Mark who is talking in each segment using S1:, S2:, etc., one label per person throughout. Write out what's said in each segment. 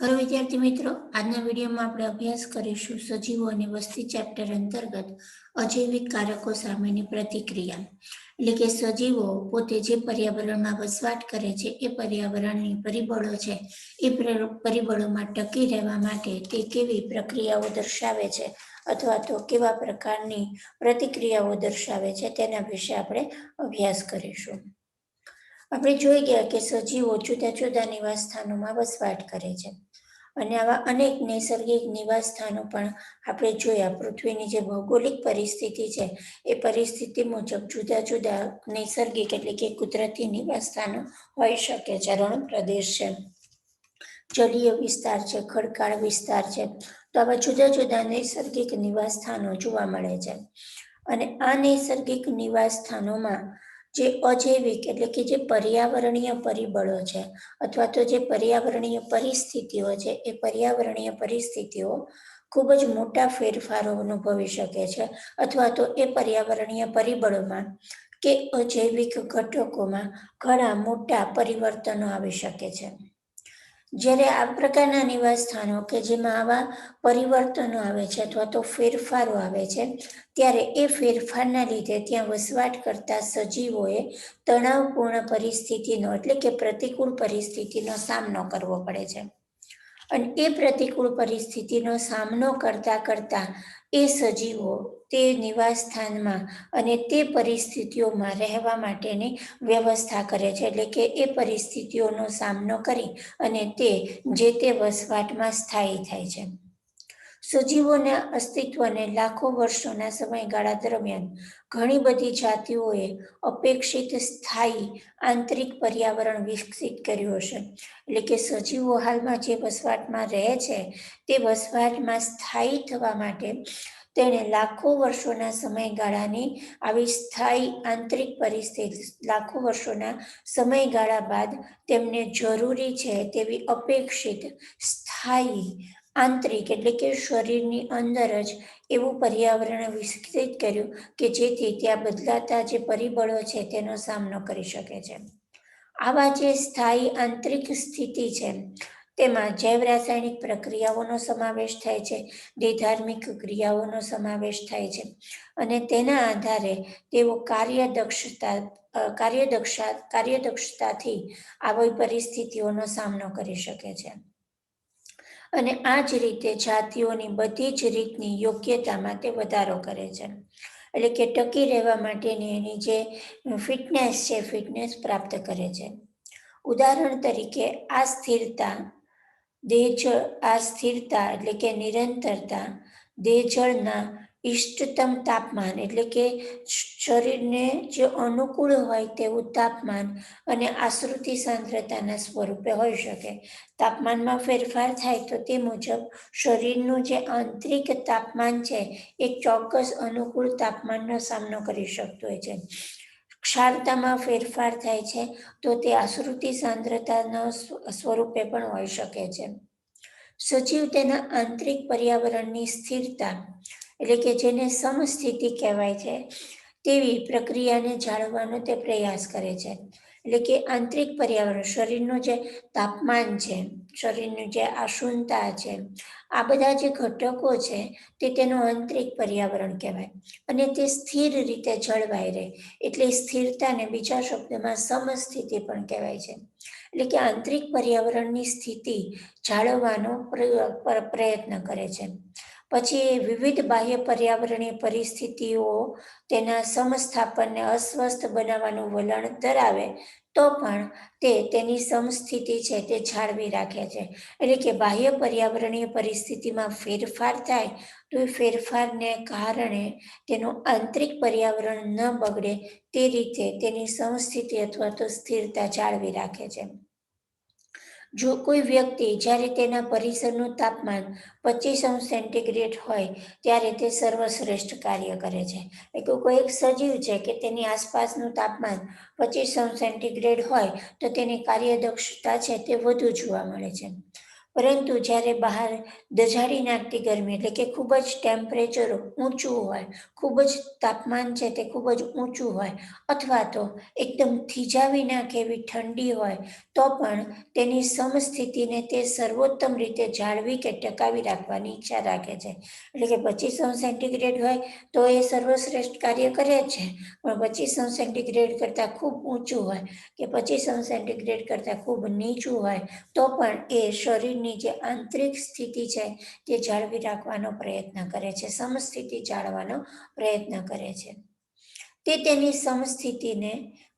S1: હવે વિદ્યાર્થી મિત્રો, આજના વિડીયોમાં આપણે અભ્યાસ કરીશું સજીવો અને વસ્તી ચેપ્ટર અંતર્ગત અજૈવિક કારકો સામેની પ્રતિક્રિયા. એટલે કે સજીવો પોતે જે પર્યાવરણમાં વસવાટ કરે છે, એ પર્યાવરણની પરિબળો છે, એ પરિબળોમાં ટકી રહેવા માટે તે કેવી પ્રક્રિયાઓ દર્શાવે છે અથવા તો કેવા પ્રકારની પ્રતિક્રિયાઓ દર્શાવે છે તેના વિશે આપણે અભ્યાસ કરીશું. આપણે જોઈ ગયા કે સજીવો જુદા જુદા નિવાસ સ્થાનોમાં વસવાટ કરે છે. અને આવા અનેક નૈસર્ગિક નિવાસ સ્થાનો પણ આપણે જોયા. પૃથ્વીની જે ભૌગોલિક પરિસ્થિતિ છે, એ પરિસ્થિતિ મુજબ જુદા જુદા નૈસર્ગિક એટલે કે કુદરતી નિવાસ સ્થાનો હોઈ શકે છે. રણ પ્રદેશ છે, જલીય વિસ્તાર છે, ખડકાળ વિસ્તાર છે, તો આવા જુદા જુદા નૈસર્ગિક નિવાસ સ્થાનો જોવા મળે છે. અને આ નૈસર્ગિક નિવાસ સ્થાનોમાં જે અજૈવિક એટલે કે જે પર્યાવરણીય પરિબળો છે અથવા તો જે પર્યાવરણીય પરિસ્થિતિઓ છે, એ પર્યાવરણીય પરિસ્થિતિઓ ખૂબ જ મોટા ફેરફારો અનુભવી શકે છે અથવા તો એ પર્યાવરણીય પરિબળોમાં કે અજૈવિક ઘટકોમાં ઘણા મોટા પરિવર્તનો આવી શકે છે. જ્યારે આ પ્રકારના નિવાસ સ્થાનો કે જેમાં આવા પરિવર્તનો આવે છે અથવા તો ફેરફારો આવે છે, ત્યારે એ ફેરફારના લીધે ત્યાં વસવાટ કરતા સજીવોએ તણાવપૂર્ણ પરિસ્થિતિનો એટલે કે પ્રતિકૂળ પરિસ્થિતિનો સામનો કરવો પડે છે. અને એ પ્રતિકૂળ પરિસ્થિતિનો સામનો કરતા કરતા એ સજીવો તે નિવાસ સ્થાનમાં અને તે પરિસ્થિતિઓમાં રહેવા માટેની વ્યવસ્થા કરે છે. એટલે કે એ પરિસ્થિતિઓનો સામનો કરી અને તે જે તે વસવાટમાં સ્થાયી થાય છે. સજીવોના અસ્તિત્વને લાખો વર્ષોના સમયગાળા દરમિયાન ઘણી બધી જાતિઓએ અપેક્ષિત સ્થાયી આંતરિક પર્યાવરણ વિકસિત કર્યું હશે. એટલે કે સજીવો હાલમાં જે વસવાટમાં રહે છે, તે વસવાટમાં સ્થાયી થવા માટે તેણે લાખો વર્ષોના સમયગાળાની આવી સ્થાયી આંતરિક પરિસ્થિતિ, લાખો વર્ષોના સમયગાળા બાદ તેમને જરૂરી છે તેવી અપેક્ષિત સ્થાયી આંતરિક એટલે કે શરીરની અંદર જ એવું પર્યાવરણ વિકસિત કર્યું કે જેથી ત્યાં બદલાતા જે પરિબળો છે તેનો સામનો કરી શકે છે. આવા જે સ્થાયી આંતરિક સ્થિતિ છે તેમાં જૈવ રાસાયણિક પ્રક્રિયાઓનો સમાવેશ થાય છે દેધાર્મિક ક્રિયાઓનો સમાવેશ થાય છે અને તેના આધારે તેઓ કાર્યદક્ષતા કાર્યદક્ષા, કાર્યદક્ષતાથી આવી પરિસ્થિતિઓનો સામનો કરી શકે છે. અને આ જ રીતે જાતિઓની બધી જ રીતની યોગ્યતામાં તે વધારો કરે છે. એટલે કે ટકી રહેવા માટેની એની જે ફિટનેસ છે, ફિટનેસ પ્રાપ્ત કરે છે. ઉદાહરણ તરીકે આ સ્થિરતા દેહ આ સ્થિરતા એટલે કે નિરંતરતા. દેહ જળના ઇષ્ટતમ તાપમાન એટલે કે શરીરને જે અનુકૂળ હોય તેવું તાપમાન અને આશ્રુતિ સાંદ્રતાના સ્વરૂપે હોઈ શકે. તાપમાનમાં ફેરફાર થાય તો તે મુજબ શરીરનું જે આંતરિક તાપમાન છે એ ચોક્કસ અનુકૂળ તાપમાનનો સામનો કરી શકતું હોય છે. ક્ષારતામાં ફેરફાર થાય છે, તો તે આશ્રુતિ સાંદ્રતાના સ્વરૂપે પણ હોઈ શકે છે. સજીવ તેના આંતરિક પર્યાવરણની સ્થિરતા, એટલે કે જેને સમસ્થિતિ કહેવાય છે, તેવી પ્રક્રિયાને જાળવવાનો તે પ્રયાસ કરે છે. એટલે કે આંતરિક પર્યાવરણ, શરીરનું જે તાપમાન છે, શરીરનું જે આશુનતા છે, આ બધા જે ઘટકો છે તે તેનું આંતરિક પર્યાવરણ કહેવાય. અને તે સ્થિર રીતે જળવાઈ રહે, એટલે સ્થિરતાને બીજા શબ્દમાં સમસ્થિતિ પણ કહેવાય છે. એટલે કે આંતરિક પર્યાવરણની સ્થિતિ જાળવવાનો પ્રયત્ન કરે છે. પછી વિવિધ બાહ્ય પર્યાવરણીય પરિસ્થિતિઓ તેના સમસ્થાપનને અસ્વસ્થ બનાવવાનું વલણ ધરાવે, તો પણ તે તેની સમસ્થિતિ છે તે જાળવી રાખે છે. એટલે કે બાહ્ય પર્યાવરણીય પરિસ્થિતિમાં ફેરફાર થાય, તો એ ફેરફારને કારણે તેનું આંતરિક પર્યાવરણ ન બગડે તે રીતે તેની સમસ્થિતિ અથવા તો સ્થિરતા જાળવી રાખે છે. જો કોઈ વ્યક્તિ જ્યારે તેના પરિસરનું તાપમાન પચીસ અંશ સેન્ટીગ્રેડ હોય, ત્યારે તે સર્વશ્રેષ્ઠ કાર્ય કરે છે. એટલે કોઈ એક સજીવ છે કે તેની આસપાસનું તાપમાન પચીસ અંશ સેન્ટીગ્રેડ હોય, તો તેની કાર્યદક્ષતા છે તે વધુ જોવા મળે છે. પરંતુ જ્યારે બહાર દજાડી નાખતી ગરમી એટલે કે ખૂબ જ ટેમ્પરેચર ઊંચું હોય, ખૂબ જ તાપમાન છે તે ખૂબ જ ઊંચું હોય, અથવા તો એકદમ થીજાવી નાખે એવી ઠંડી હોય તો પણ તેની સમસ્થિતિને તે સર્વોત્તમ રીતે જાળવી કે ટકાવી રાખવાની ઈચ્છા રાખે છે. એટલે કે પચીસ અંશ સેન્ટીગ્રેડ હોય તો એ સર્વશ્રેષ્ઠ કાર્ય કરે છે. પણ પચીસ અંશ સેન્ટીગ્રેડ કરતાં ખૂબ ઊંચું હોય કે પચીસ અંશ સેન્ટીગ્રેડ કરતાં ખૂબ નીચું હોય તો પણ એ શરીરની જે આંતરિક સ્થિતિ છે તે જાળવી રાખવાનો પ્રયત્ન કરે છે. સમસ્થિતિ જાળવાનો પ્રયત્ન કરે છે. તે તેની સમસ્થિતિને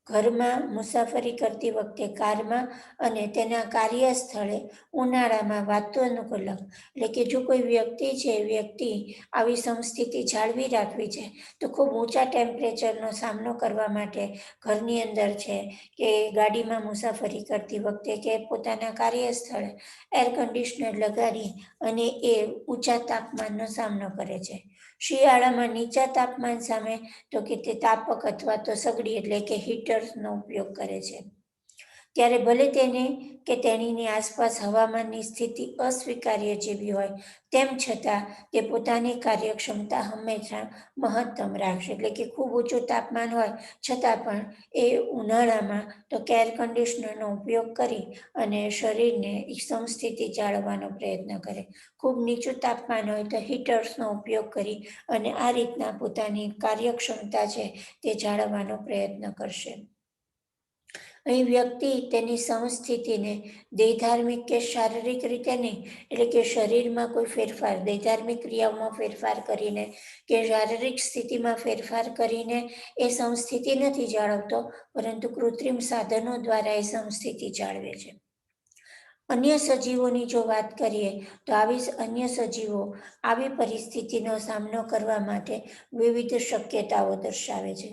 S1: ઘરમાં મુસાફરી કરતી વખતે કારમાં અને તેના કાર્યસ્થળે ઉનાળામાં વાતાનુકૂલક એટલે કે જો કોઈ વ્યક્તિ છે, વ્યક્તિ આવી સંસ્થિતિ જાળવી રાખવી છે, તો ખૂબ ઊંચા ટેમ્પરેચરનો સામનો કરવા માટે ઘરની અંદર છે કે ગાડીમાં મુસાફરી કરતી વખતે કે પોતાના કાર્યસ્થળે એર કન્ડિશનર લગાડી અને એ ઊંચા તાપમાનનો સામનો કરે છે. શિયાળામાં નીચા તાપમાન સામે તો કે તે તાપક અથવા તો સગડી એટલે કે હીટર્સનો ઉપયોગ કરે છે. ત્યારે ભલે તેને કે તેણીની આસપાસ હવામાનની સ્થિતિ અસ્વીકાર્ય જેવી હોય, તેમ છતાં તે પોતાની કાર્યક્ષમતા હંમેશા મહત્તમ રાખશે. એટલે કે ખૂબ ઊંચું તાપમાન હોય, છતાં પણ એ ઉનાળામાં તો કેર કન્ડિશનરનો ઉપયોગ કરી અને શરીરને સમસ્થિતિ જાળવવાનો પ્રયત્ન કરે. ખૂબ નીચું તાપમાન હોય તો હીટર્સનો ઉપયોગ કરી અને આ રીતના પોતાની કાર્યક્ષમતા છે તે જાળવવાનો પ્રયત્ન કરશે. અહીં વ્યક્તિ તેની સમસ્થિતિને દૈધાર્મિક કે શારીરિક રીતે નહીં, એટલે કે શરીરમાં કોઈ ફેરફાર, દૈધાર્મિક ક્રિયાઓમાં ફેરફાર કરીને કે શારીરિક સ્થિતિમાં ફેરફાર કરીને એ સંસ્થિતિ નથી જાળવતો, પરંતુ કૃત્રિમ સાધનો દ્વારા એ સંસ્થિતિ જાળવે છે. અન્ય સજીવોની જો વાત કરીએ, તો આવી અન્ય સજીવો આવી પરિસ્થિતિનો સામનો કરવા માટે વિવિધ શક્યતાઓ દર્શાવે છે.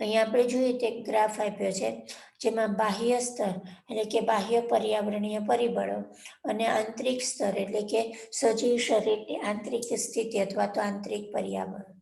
S1: અહીંયા આપણે જોઈએ તો એક ગ્રાફ આપ્યો છે, જેમાં બાહ્ય સ્તર એટલે કે બાહ્ય પર્યાવરણીય પરિબળો અને આંતરિક સ્તર એટલે કે સજીવ શરીરની આંતરિક સ્થિતિ અથવા તો આંતરિક પર્યાવરણ.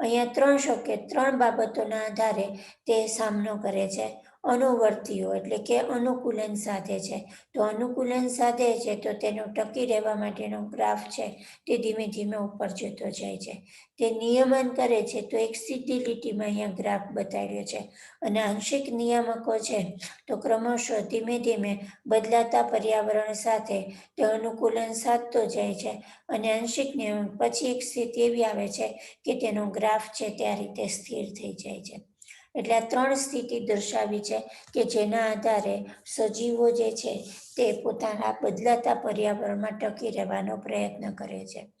S1: અહીંયા ત્રણ શોકે ત્રણ બાબતોના આધારે તે સામનો કરે છે. અનુવર્તીઓ એટલે કે અનુકૂલન સાધે છે. તો અનુકૂલન સાધે છે તો તેનો ટકી રહેવા માટેનો ગ્રાફ છે તે ધીમે ધીમે ઉપર જતો જાય છે. તે નિયમન કરે છે તો એક સીધી લીટીમાં અહીંયા ગ્રાફ બતાવ્યો છે. અને આંશિક નિયામકો છે તો ક્રમશઃ ધીમે ધીમે બદલાતા પર્યાવરણ સાથે તે અનુકૂલન સાધતો જાય છે. અને આંશિક નિયમક પછી એક સ્થિતિ એવી આવે છે કે તેનો ગ્રાફ છે તે રીતે સ્થિર થઈ જાય છે. એટલે આ ત્રણ સ્થિતિ દર્શાવી છે કે જેના આધારે સજીવો જે છે તે પોતાના બદલાતા પર્યાવરણમાં ટકી રહેવાનો પ્રયત્ન કરે છે.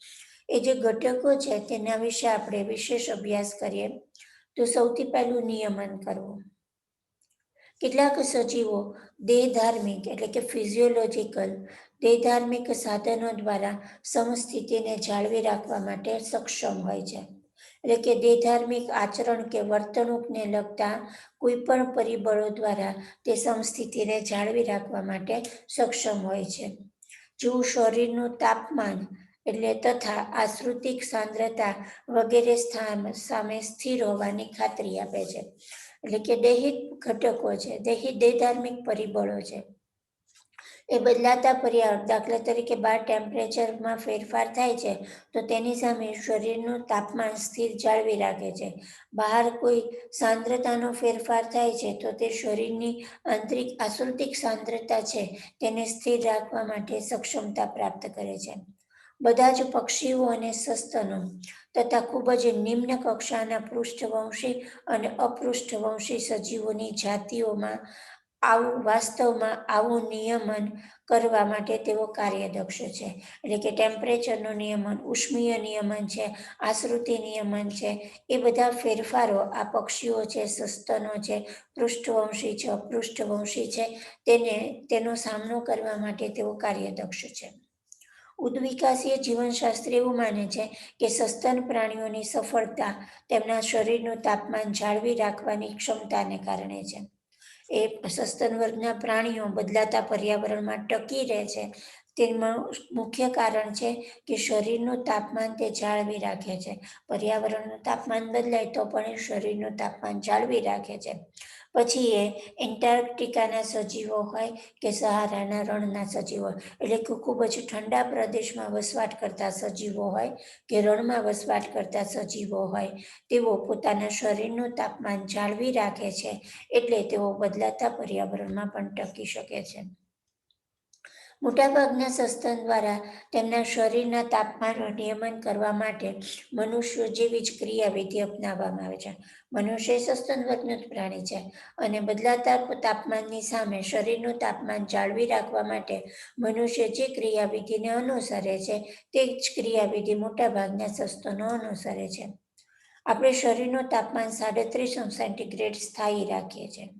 S1: એ જે ઘટકો છે તેના વિશે આપણે વિશેષ અભ્યાસ કરીએ. તો સૌથી પહેલું નિયમન કરવું. કેટલાક સજીવો દેહ ધાર્મિક એટલે કે ફિઝિયોલોજીકલ દેહ ધાર્મિક સાધનો દ્વારા સમસ્થિતિને જાળવી રાખવા માટે સક્ષમ હોય છે. એટલે કે દેધાર્મિક આચરણ કે વર્તણૂકને લગતા કોઈ પણ પરિબળો દ્વારા તે સમસ્થિતિને જાળવી રાખવા માટે સક્ષમ હોય છે. જો શરીરનું તાપમાન એટલે તથા આશ્રુતિક સાંદ્રતા વગેરે સ્થાન સામે સ્થિર હોવાની ખાતરી આપે છે. એટલે કે દૈહિક ઘટકો છે. દૈહિક દેધાર્મિક પરિબળો છે. એ બદલાતા પર્યાવરણ, દાખલા તરીકે બાર ટેમ્પરેચરમાં ફેરફાર થાય છે, તો તેની સામે શરીરનું તાપમાન સ્થિર જાળવી રાખે છે. બહાર કોઈ સાંદ્રતાનો ફેરફાર થાય છે, તો તે શરીરની આંતરિક આસુતિક સાંદ્રતા છે, તેને સ્થિર રાખવા માટે સક્ષમતા પ્રાપ્ત કરે છે. બધા જ પક્ષીઓ અને સસ્તનો તથા ખૂબ જ નિમ્ન કક્ષાના પૃષ્ઠવંશી અને અપૃષ્ઠવંશી સજીવોની જાતિઓમાં આવું વાસ્તવમાં આવું નિયમન કરવા માટે તેઓ કાર્યદક્ષ છે. એટલે કે ટેમ્પરેચરનું નિયમન, ઉષ્મીય નિયમન છે, આશ્રુતિ નિયમન છે, એ બધા ફેરફારો આ પક્ષીઓ છે, સસ્તનો છે, પૃષ્ઠવંશી છે, અપૃષ્ઠવંશી છે, તેને, તેનો સામનો કરવા માટે તેઓ કાર્યદક્ષ છે. ઉદ્વિકાસીય જીવનશાસ્ત્ર એવું માને છે કે સસ્તન પ્રાણીઓની સફળતા તેમના શરીરનું તાપમાન જાળવી રાખવાની ક્ષમતાને કારણે છે. એ સસ્તન વર્ગના પ્રાણીઓ બદલાતા પર્યાવરણમાં ટકી રહે છે. તેમાં મુખ્ય કારણ છે કે શરીરનું તાપમાન તે જાળવી રાખે છે. પર્યાવરણનું તાપમાન બદલાય તો પણ એ શરીરનું તાપમાન જાળવી રાખે છે. પછી એ એન્ટાર્કટિકાના સજીવો હોય કે સહારાના રણના સજીવો એટલે કે ખૂબ જ ઠંડા પ્રદેશમાં વસવાટ કરતા સજીવો હોય કે રણમાં વસવાટ કરતા સજીવો હોય, તેઓ પોતાના શરીરનું તાપમાન જાળવી રાખે છે, એટલે તેઓ બદલાતા પર્યાવરણમાં પણ ટકી શકે છે. મોટાભાગના સસ્તન દ્વારા તેમના શરીરના તાપમાનનું નિયમન કરવા માટે મનુષ્યો જેવી જ ક્રિયાવિધિ અપનાવવામાં આવે છે. મનુષ્ય સસ્તન વર્ગનું જ પ્રાણી છે અને બદલાતા તાપમાનની સામે શરીરનું તાપમાન જાળવી રાખવા માટે મનુષ્ય જે ક્રિયાવિધિને અનુસરે છે તે જ ક્રિયાવિધિ મોટાભાગના સસ્તનો અનુસરે છે. આપણે શરીરનું તાપમાન સાડત્રીસ સેન્ટીગ્રેડ સ્થાયી રાખીએ છીએ.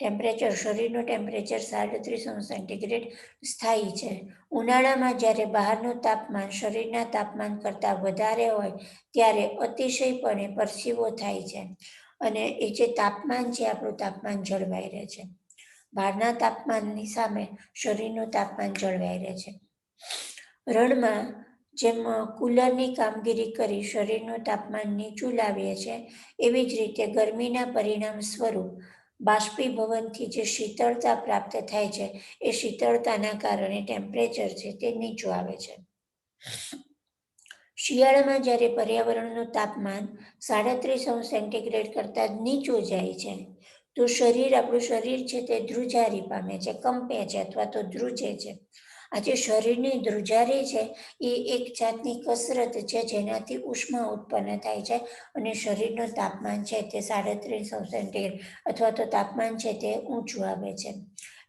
S1: ટેમ્પરેચર, શરીરનું ટેમ્પરેચર સાડત્રીસ સેન્ટીગ્રેડ સ્થાયી છે. ઉનાળામાં જ્યારે બહારનું તાપમાન શરીરના તાપમાન કરતાં વધારે હોય, ત્યારે અતિશયપણે પરસીવો થાય છે અને એ જે તાપમાન છે, આપણું તાપમાન જળવાઈ રહે છે. બહારના તાપમાનની સામે શરીરનું તાપમાન જળવાઈ રહે છે. રણમાં જેમ કુલરની કામગીરી કરી શરીરનું તાપમાન નીચું લાવીએ છીએ, એવી જ રીતે ગરમીના પરિણામ સ્વરૂપ બાષ્પીભવનથી જે શીતળતા પ્રાપ્ત થાય છે, એ શીતળતાના કારણે ટેમ્પરેચર છે તે નીચું આવે છે. શિયાળામાં જ્યારે પર્યાવરણનું તાપમાન સાડત્રીસ સેન્ટીગ્રેડ કરતાં નીચું જાય છે, તો શરીર આપણું શરીર છે તે ધ્રુજારી પામે છે, કંપે છે અથવા તો ધ્રુજે છે. આ જે શરીરની ધ્રુજારી છે, એ એક જાતની કસરત છે, જેનાથી ઉષ્મા ઉત્પન્ન થાય છે અને શરીરનું તાપમાન છે તે સાડત્રીસ સેન્ટીગ્રેડ અથવા તો તાપમાન છે તે ઊંચું આવે છે.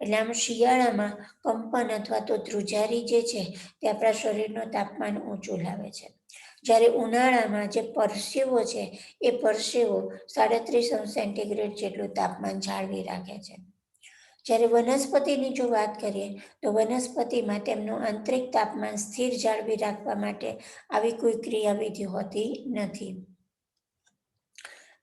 S1: એટલે આમ શિયાળામાં કંપન અથવા તો ધ્રુજારી જે છે, તે આપણા શરીરનું તાપમાન ઊંચું લાવે છે. જ્યારે ઉનાળામાં જે પરસેવો છે, એ પરસેવો સાડત્રીસ સેન્ટીગ્રેડ જેટલું તાપમાન જાળવી રાખે છે. જ્યારે વનસ્પતિની જો વાત કરીએ, તો વનસ્પતિમાં તેમનું આંતરિક તાપમાન સ્થિર જાળવી રાખવા માટે આવી કોઈ ક્રિયાવિધિ હોતી નથી.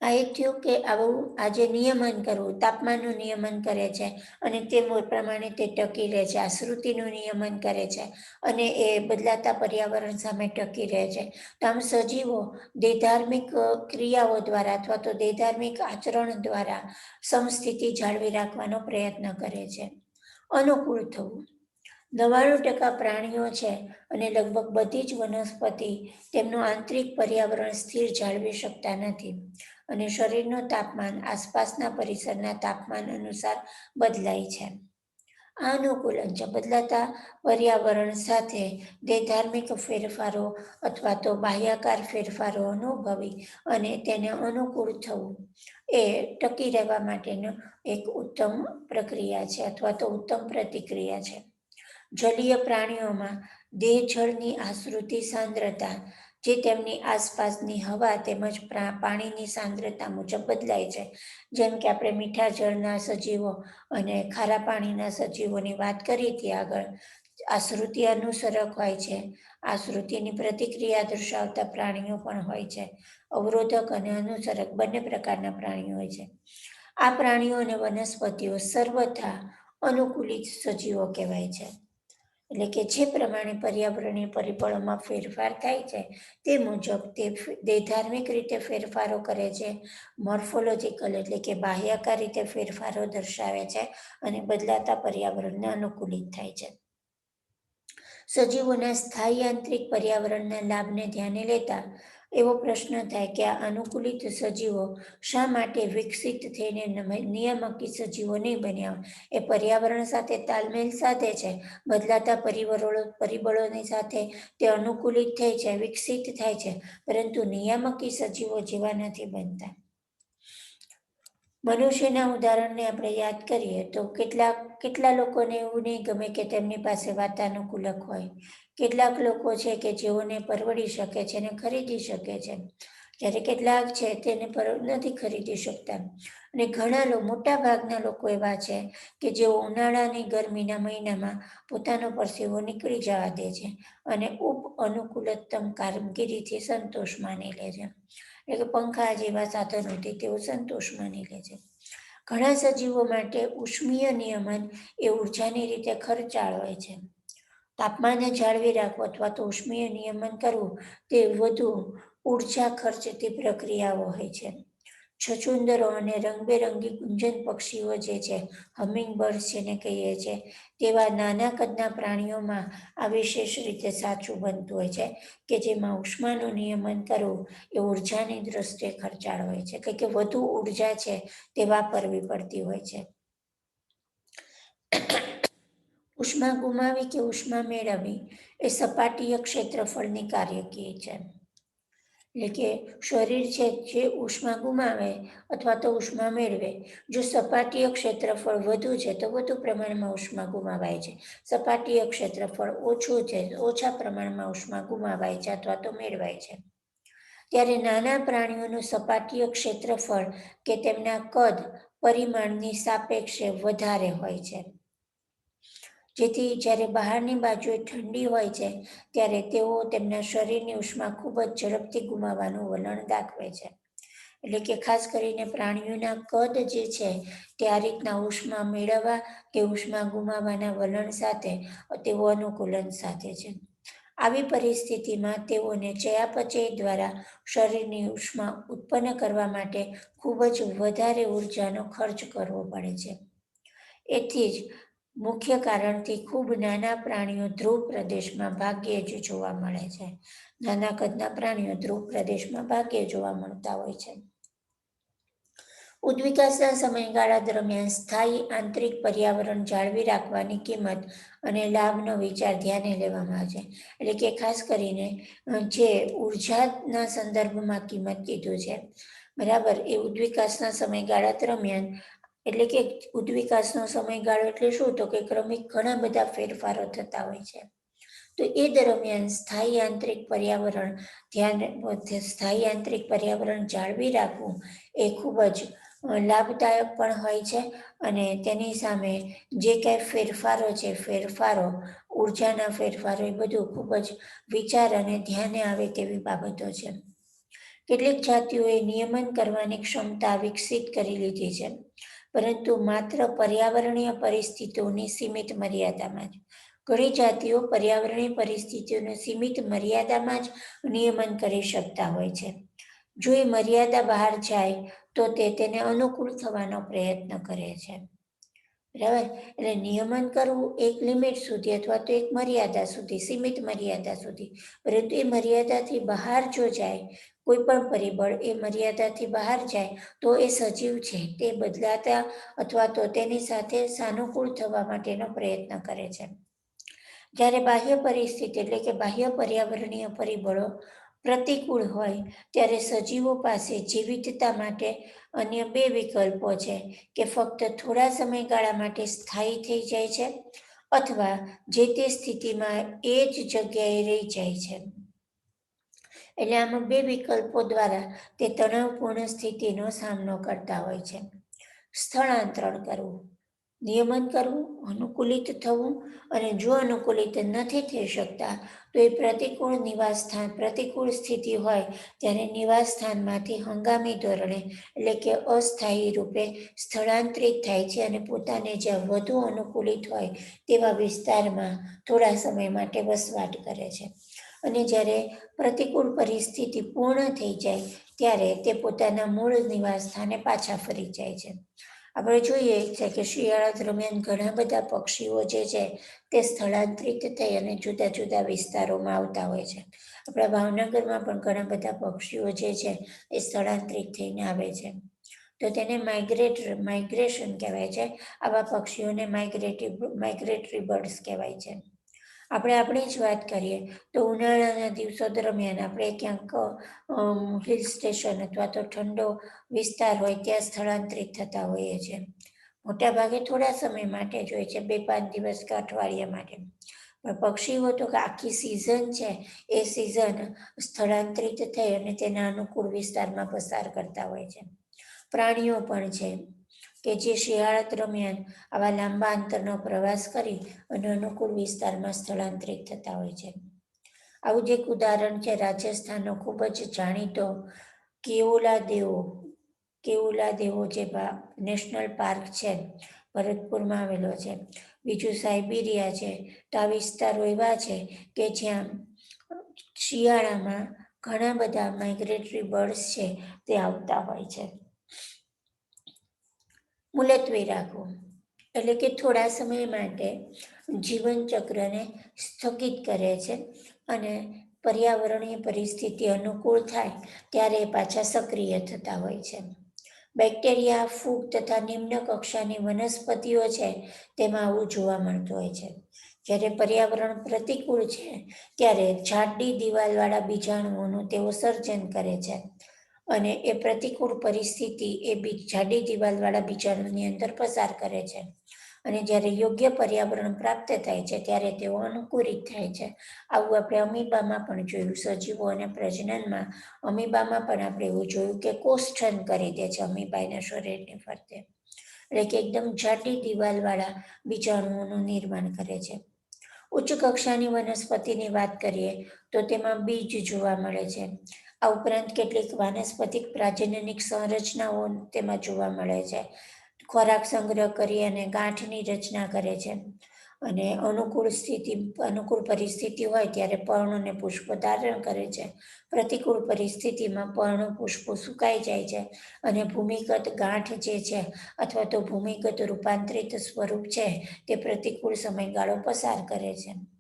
S1: આ એક થયું કે આવું આજે નિયમન કરવું, તાપમાનનું નિયમન કરે છે અને તે પ્રમાણે તે ટકી રહે છે, આ શ્રુતિનું નિયમન કરે છે અને એ બદલાતા પર્યાવરણ સામે ટકી રહે છે. તો આમ સજીવો દેધાર્મિક ક્રિયાઓ દ્વારા અથવા તો દેધાર્મિક આચરણ દ્વારા સમસ્થિતિ જાળવી રાખવાનો પ્રયત્ન કરે છે. અનુકૂળ થવું. નવ્વાણું ટકા પ્રાણીઓ છે અને લગભગ બધી જ વનસ્પતિ તેમનું આંતરિક પર્યાવરણ સ્થિર જાળવી શકતા નથી. અને શરીરનું તાપમાન આસપાસના પરિસરના તાપમાન અનુસાર બદલાય છે. આ અનુકૂલન છે બદલાતા પર્યાવરણ સાથે દેધાર્મિક ફેરફારો અથવા તો બાહ્યાકાર ફેરફારો અનુભવી અને તેને અનુકૂળ થવું એ ટકી રહેવા માટેનો એક ઉત્તમ પ્રક્રિયા છે અથવા તો ઉત્તમ પ્રતિક્રિયા છે. જલીય પ્રાણીઓમાં દેહ જળની આશ્રુતિ સાંદ્રતા જે તેમની આસપાસની હવા તેમજ પાણીની સાંદ્રતા મુજબ બદલાય છે. જેમ કે આપણે મીઠા જળના સજીવો અને ખારા પાણીના સજીવોની વાત કરી હતી આગળ, આ શ્રુતિ અનુસરક હોય છે. આ શ્રુતિની પ્રતિક્રિયા દર્શાવતા પ્રાણીઓ પણ હોય છે. અવરોધક અને અનુસરક બંને પ્રકારના પ્રાણીઓ હોય છે. આ પ્રાણીઓ અને વનસ્પતિઓ સર્વથા અનુકૂલિત સજીવો કહેવાય છે. એટલે કે જે પ્રમાણે પર્યાવરણીય પરિબળોમાં ફેરફાર થાય છે, તે મુજબ તે ધાર્મિક રીતે ફેરફારો કરે છે, મોર્ફોલોજીકલ એટલે કે બાહ્યકાર રીતે ફેરફારો દર્શાવે છે અને બદલાતા પર્યાવરણને અનુકૂલિત થાય છે. સજીવોના સ્થાયી આંતરિક પર્યાવરણના લાભને ધ્યાને લેતા એવો પ્રશ્ન થાય કે આ અનુકૂલિત સજીવો શા માટે વિકસિત થઈને નિયામકી સજીવો નહીં બન્યા? એ પર્યાવરણ સાથે તાલમેલ સાથે છે, બદલાતા પરિબળો પરિબળોની સાથે તે અનુકૂલિત થાય છે, વિકસિત થાય છે, પરંતુ નિયામકી સજીવો જેવા નથી બનતા. મનુષ્યના ઉદાહરણને આપણે યાદ કરીએ તો કેટલા કેટલા લોકોને એવું નહીં ગમે કે તેમની પાસે વાતાનુકૂલક હોય. કેટલાક લોકો છે કે જેઓને પરવડી શકે છે અને ખરીદી શકે છે. જ્યારે કેટલાક છે તેને નથી ખરીદી શકતા. અને ઘણા મોટા ભાગના લોકો એવા છે કે જેઓ ઉનાળાની ગરમીના મહિનામાં પોતાનો પરસેવો નીકળી જવા દે છે અને ઉપ અનુકૂલતમ કામગીરીથી સંતોષ માની લે છે. એટલે કે પંખા જેવા સાધનોથી તેઓ સંતોષ માની લે છે. ઘણા સજીવો માટે ઉષ્મીય નિયમન એ ઉર્જાની રીતે ખર્ચાળ હોય છે. તાપમાનને જાળવી રાખવું અથવા તો ઉષ્મીય નિયમન કરવું તે વધુ ઊર્જા ખર્ચતી પ્રક્રિયાઓ હોય છે. છછુંદરો અને રંગબેરંગી ગુંજન પક્ષીઓ જે છે હમિંગ બર્ડ જેને કહીએ છીએ તેવા નાના કદના પ્રાણીઓમાં આ વિશેષ રીતે સાચું બનતું હોય છે કે જેમાં ઉષ્માનું નિયમન કરવું એ ઉર્જાની દ્રષ્ટિએ ખર્ચાળ હોય છે. કે કે વધુ ઊર્જા છે તે વાપરવી પડતી હોય છે. ઉષ્મા ગુમાવી કે ઉષ્મા મેળવવી એ સપાટીય ક્ષેત્રફળની કાર્યકીય છે. એટલે કે શરીર છે જે ઉષ્મા ગુમાવે અથવા તો ઉષ્મા મેળવે, જો સપાટીય ક્ષેત્રફળ વધુ છે તો વધુ પ્રમાણમાં ઉષ્મા ગુમાવાય છે. સપાટીય ક્ષેત્રફળ ઓછું છે, ઓછા પ્રમાણમાં ઉષ્મા ગુમાવાય છે અથવા તો મેળવાય છે. ત્યારે નાના પ્રાણીઓનું સપાટીય ક્ષેત્રફળ કે તેમના કદ પરિમાણની સાપેક્ષે વધારે હોય છે. જેથી જ્યારે બહારની બાજુએ ઠંડી હોય છે, ત્યારે તેઓ તેમના શરીરની ઉષ્મા ખૂબ જ ઝડપથી ગુમાવવાનું વલણ દાખવે છે. એટલે કે ખાસ કરીને પ્રાણીઓના કદ જે છે, તે આ રીતના ઉષ્મા મેળવવા કે ઉષ્મા ગુમાવવાના વલણ સાથે, તેઓ અનુકૂલન સાથે છે. આવી પરિસ્થિતિમાં તેઓને ચયાપચય દ્વારા શરીરની ઉષ્મા ઉત્પન્ન કરવા માટે ખૂબ જ વધારે ઉર્જાનો ખર્ચ કરવો પડે છે. એથી જ મુખ્ય કારણથી ખૂબ નાના પ્રાણીઓ ધ્રુવ પ્રદેશમાં ભાગ્યે જ જોવા મળે છે. નાના કદના પ્રાણીઓ ધ્રુવ પ્રદેશમાં ભાગ્યે જોવા મળતા હોય છે. ઉદ્વિકાસના સમયગાળા દરમિયાન સ્થાયી આંતરિક પર્યાવરણ જાળવી રાખવાની કિંમત અને લાભનો વિચાર ધ્યાને લેવામાં આવે છે. એટલે કે ખાસ કરીને જે ઉર્જાના સંદર્ભમાં કિંમત કીધું છે. બરાબર? એ ઉદ્વિકાસના સમયગાળા દરમિયાન એટલે કે ઉદ્વિકાસનો સમયગાળો એટલે શું? તો કે ક્રમિક ઘણા બધા ફેરફારો થતા હોય છે. તો એ દરમિયાન સ્થાયી આંતરિક પર્યાવરણ, ધ્યાન સ્થાયી આંતરિક પર્યાવરણ જાળવી રાખવું એ ખૂબ જ લાભદાયક પણ હોય છે. અને તેની સામે જે કાંઈ ફેરફારો છે, ફેરફારો, ઉર્જાના ફેરફારો એ બધું ખૂબ જ વિચાર અને ધ્યાને આવે તેવી બાબતો છે. કેટલીક જાતિઓએ નિયમન કરવાની ક્ષમતા વિકસિત કરી લીધી છે. પરંતુ માત્ર પર્યાવરણીય પરિસ્થિતિઓની સીમિત મર્યાદામાં જ. ઘણી જાતિઓ પર્યાવરણીય પરિસ્થિતિઓને સીમિત મર્યાદામાં જ નિયમન કરી શકતા હોય છે. જો એ મર્યાદા બહાર જાય, તો તે તેને અનુકૂળ થવાનો પ્રયત્ન કરે છે. બરાબર? એટલે નિયમન કરવું એક લિમિટ સુધી અથવા તો એક મર્યાદા સુધી, સીમિત મર્યાદા સુધી. પરંતુ એ મર્યાદાથી બહાર જો જાય, કોઈ પણ પરિબળ એ મર્યાદાથી બહાર જાય, તો એ સજીવ છે. તે બદલાતા અથવા તો તેની સાથે સાનુકૂળ થવા માટેનો પ્રયત્ન કરે છે. જ્યારે બાહ્ય પરિસ્થિતિ એટલે કે બાહ્ય પર્યાવરણીય પરિબળો પ્રતિકૂળ હોય, ત્યારે સજીવો પાસે જીવિતતા માટે અન્ય બે વિકલ્પો છે કે ફક્ત થોડા સમયગાળા માટે સ્થાયી થઈ જાય છે અથવા જે તે સ્થિતિમાં એ જ જગ્યાએ રહી જાય છે. એટલે આમાં બે વિકલ્પો દ્વારા તે તણાવપૂર્ણ સ્થિતિનો સામનો કરતા હોય છે. સ્થળાંતરણ કરવું. નિયમન કરવું, અનુકૂલિત થવું અને જો અનુકૂલિત નથી થઈ શકતા, તો એ પ્રતિકૂળ નિવાસ સ્થાન, પ્રતિકૂળ સ્થિતિ હોય ત્યારે નિવાસ સ્થાનમાંથી હંગામી ધોરણે એટલે કે અસ્થાયી રૂપે સ્થળાંતરિત થાય છે અને પોતાને જ્યાં વધુ અનુકૂલિત હોય તેવા વિસ્તારમાં થોડા સમય માટે વસવાટ કરે છે. અને જ્યારે પ્રતિકૂળ પરિસ્થિતિ પૂર્ણ થઈ જાય ત્યારે તે પોતાના મૂળ નિવાસ સ્થાને પાછા ફરી જાય છે. આપણે જોઈએ છે કે શિયાળા દરમિયાન ઘણા બધા પક્ષીઓ જે છે તે સ્થળાંતરિત થઈ અને જુદા જુદા વિસ્તારોમાં આવતા હોય છે. આપણા ભાવનગરમાં પણ ઘણા બધા પક્ષીઓ જે છે એ સ્થળાંતરિત થઈને આવે છે. તો તેને માઇગ્રેટ માઇગ્રેશન કહેવાય છે. આવા પક્ષીઓને માઇગ્રેટિવ માઇગ્રેટરી બર્ડ્સ કહેવાય છે. આપણે આપણી જ વાત કરીએ. તો ઉનાળાના દિવસો દરમિયાન આપણે ક્યાંક હિલ સ્ટેશન અથવા તો ઠંડો વિસ્તાર હોય ત્યાં સ્થળાંતરિત થતા હોઈએ છીએ મોટાભાગે થોડા સમય માટે જ હોય છે, બે પાંચ દિવસ કે અઠવાડિયા માટે. પણ પક્ષીઓ તો આખી સિઝન છે, એ સિઝન સ્થળાંતરિત થઈ અને તેના અનુકૂળ વિસ્તારમાં પસાર કરતા હોય છે. પ્રાણીઓ પણ છે. કે જે શિયાળા દરમિયાન આવા લાંબા અંતરનો પ્રવાસ કરી અને અનુકૂળ વિસ્તારમાં સ્થળાંતરિત થતા હોય છે. આવું જ એક ઉદાહરણ છે, રાજસ્થાનનો ખૂબ જ જાણીતો કેઓલા દેવો કેઓલા દેવો જે નેશનલ પાર્ક છે, ભરતપુરમાં આવેલો છે. બીજું સાઇબિરિયા છે, તો આ વિસ્તારો એવા છે કે જ્યાં શિયાળામાં ઘણા બધા માઇગ્રેટરી બર્ડ્સ છે તે આવતા હોય છે. મુલતવી રાખવું એટલે કે થોડા સમય માટે જીવનચક્રને સ્થગિત કરે છે અને પર્યાવરણીય પરિસ્થિતિ અનુકૂળ થાય ત્યારે પાછા સક્રિય થતા હોય છે. બેક્ટેરિયા, ફૂગ તથા નિમ્ન કક્ષાની વનસ્પતિઓ છે તેમાં આવું જોવા મળતું હોય છે. જ્યારે પર્યાવરણ પ્રતિકૂળ છે ત્યારે જાડી દિવાલવાળા બીજાણુઓનું તેઓ સર્જન કરે છે. અને એ પ્રતિકૂળ પરિસ્થિતિ એ બીજ જાડી દિવાલવાળા બીજાણુની અંદર પસાર કરે છે. અને જ્યારે યોગ્ય પર્યાવરણ પ્રાપ્ત થાય છે, ત્યારે તેઓ અનુકૂલિત થાય છે. આવું આપણે અમીબામાં પણ જોયું. સજીવો અને પ્રજનનમાં અમીબામાં પણ આપણે એવું જોયું કે કોષ્ઠન કરી દે છે અમીબાના શરીરની ફરતે. એટલે કે એકદમ જાડી દિવાલવાળા બીજાણુઓનું નિર્માણ કરે છે. ઉચ્ચ કક્ષાની વનસ્પતિની વાત કરીએ તો તેમાં બીજ જોવા મળે છે. આ ઉપરાંત કેટલીક વાનસ્પતિક પ્રાજનનિક સંરચનાઓ તેમાં જોવા મળે છે. ખોરાક સંગ્રહ કરી અને ગાંઠની રચના કરે છે. અને અનુકૂળ સ્થિતિ, અનુકૂળ પરિસ્થિતિ હોય ત્યારે પર્ણોને પુષ્પો ધારણ કરે છે. પ્રતિકૂળ પરિસ્થિતિમાં પર્ણો પુષ્પો સુકાઈ જાય છે અને ભૂમિગત ગાંઠ જે છે અથવા તો ભૂમિગત રૂપાંતરિત સ્વરૂપ છે તે પ્રતિકૂળ સમયગાળો પસાર કરે છે.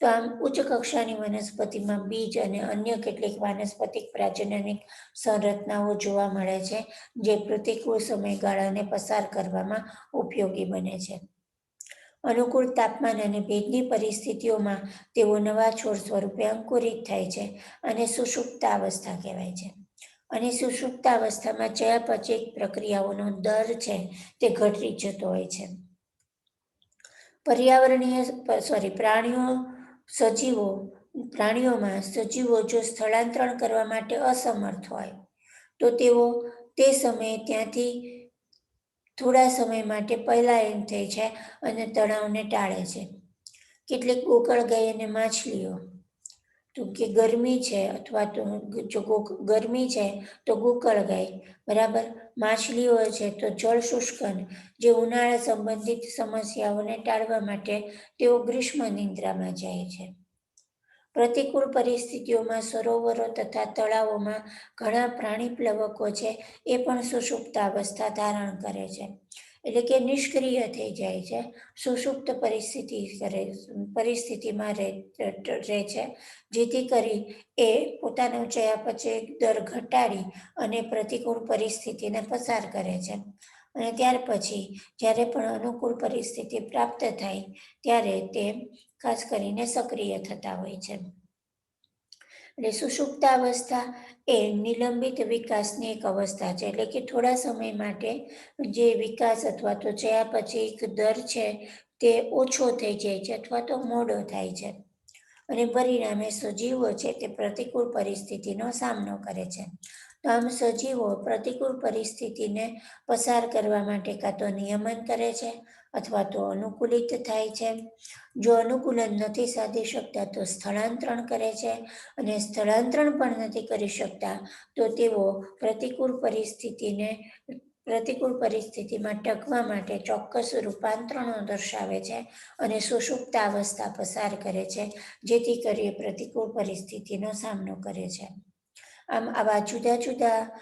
S1: તો આમ ઉચ્ચ કક્ષાની વનસ્પતિમાં બીજ અને અન્ય કેટલીક વાનસ્પતિક પ્રાજનનિક સંરચનાઓ જોવા મળે છે, જે પ્રતિકૂળ સમયગાળાને પસાર કરવામાં ઉપયોગી બને છે. અનુકૂળ તાપમાન અને ભેજની પરિસ્થિતિઓમાં તેઓ નવા છોડ સ્વરૂપે અંકુરિત થાય છે અને સુષુપ્તા અવસ્થા કહેવાય છે. અને સુષુપ્તા અવસ્થામાં ચયાપચય પ્રક્રિયાઓનો દર છે તે ઘટી જતો હોય છે. પર્યાવરણીય, સોરી, પ્રાણીઓ સજીવો, પ્રાણીઓમાં સજીવો જો સ્થળાંતરણ કરવા માટે અસમર્થ હોય, તો તેઓ તે સમયે ત્યાંથી થોડા સમય માટે પલાયન થઈ છે અને તણાવને ટાળે છે. કેટલીક ગોકળ ગાય અને માછલીઓ, તો કે ગરમી છે અથવા તો જો ગરમી છે તો ગોકળ ગઈ બરાબર? માછલીઓ છે તો જળ શુષ્કન જે ઉનાળા સંબંધિત સમસ્યાઓને ટાળવા માટે તેઓ ગ્રીષ્મ નિંદ્રામાં જાય છે. પ્રતિકૂળ પરિસ્થિતિઓમાં સરોવરો તથા તળાવોમાં ઘણા પ્રાણી પ્લવકો છે એ પણ સુષુપ્ત અવસ્થા ધારણ કરે છે. એટલે કે નિષ્ક્રિય થઈ જાય છે, સુષુપ્ત પરિસ્થિતિ કરે પરિસ્થિતિમાં રહે છે. જેથી કરી એ પોતાનો ચયાપચય દર ઘટાડી અને પ્રતિકૂળ પરિસ્થિતિને પસાર કરે છે. અને ત્યાર પછી જ્યારે પણ અનુકૂળ પરિસ્થિતિ પ્રાપ્ત થાય, ત્યારે તે ખાસ કરીને સક્રિય થતા હોય છે. એટલે સુષુપ્તાવસ્થા એ નિલંબિત વિકાસની એક અવસ્થા છે. એટલે કે થોડા સમય માટે જે વિકાસ અથવા તો જયા પછી એક દર છે તે ઓછો થઈ જાય છે અથવા તો મોડો થાય છે. અને પરિણામે સજીવો છે તે પ્રતિકૂળ પરિસ્થિતિનો સામનો કરે છે. તો આમ સજીવો પ્રતિકૂળ પરિસ્થિતિને પસાર કરવા માટે કાં તો નિયમન કરે છે અથવા તો અનુકૂલિત થાય છે. જો અનુકૂલન નથી સાધી શકતા તો સ્થળાંતરણ કરે છે અને સ્થળાંતરણ પણ નથી કરી શકતા તો તેઓ પ્રતિકૂળ પરિસ્થિતિને પ્રતિકૂળ પરિસ્થિતિમાં ટકવા માટે ચોક્કસ રૂપાંતરણો દર્શાવે છે અને સુષુપ્ત અવસ્થા પસાર કરે છે, જેથી કરી પ્રતિકૂળ પરિસ્થિતિનો સામનો કરે છે. આમ આવા જુદા જુદા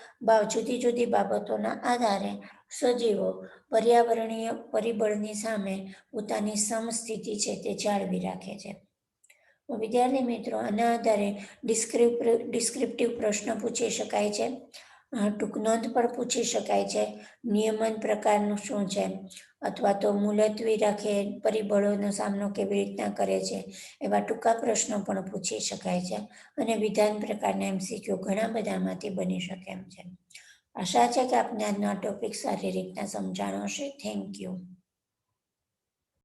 S1: જુદી જુદી બાબતોના આધારે સજીવો પર્યાવરણીય પરિબળની સામે પોતાની સમસ્થિતિ છે તે જાળવી રાખે છે. વિદ્યાર્થી મિત્રો, આના આધારે ડિસ્ક્રિપ ડિસ્ક્રિપ્ટિવ પ્રશ્ન પૂછી શકાય છે. ટૂંક નોંધ પણ પૂછી શકાય છે. નિયમન પ્રકારનું શું છે? અથવા તો મુલતવી રાખે પરિબળોનો સામનો કેવી રીતના કરે છે? એવા ટૂંકા પ્રશ્નો પણ પૂછી શકાય છે અને વિધાન પ્રકારના એમસીક્યુ ઘણા બધામાંથી બની શકે એમ છે. આશા છે કે આપને આજનો આ ટોપિક સારી રીતના સમજાણો હશે. Thank you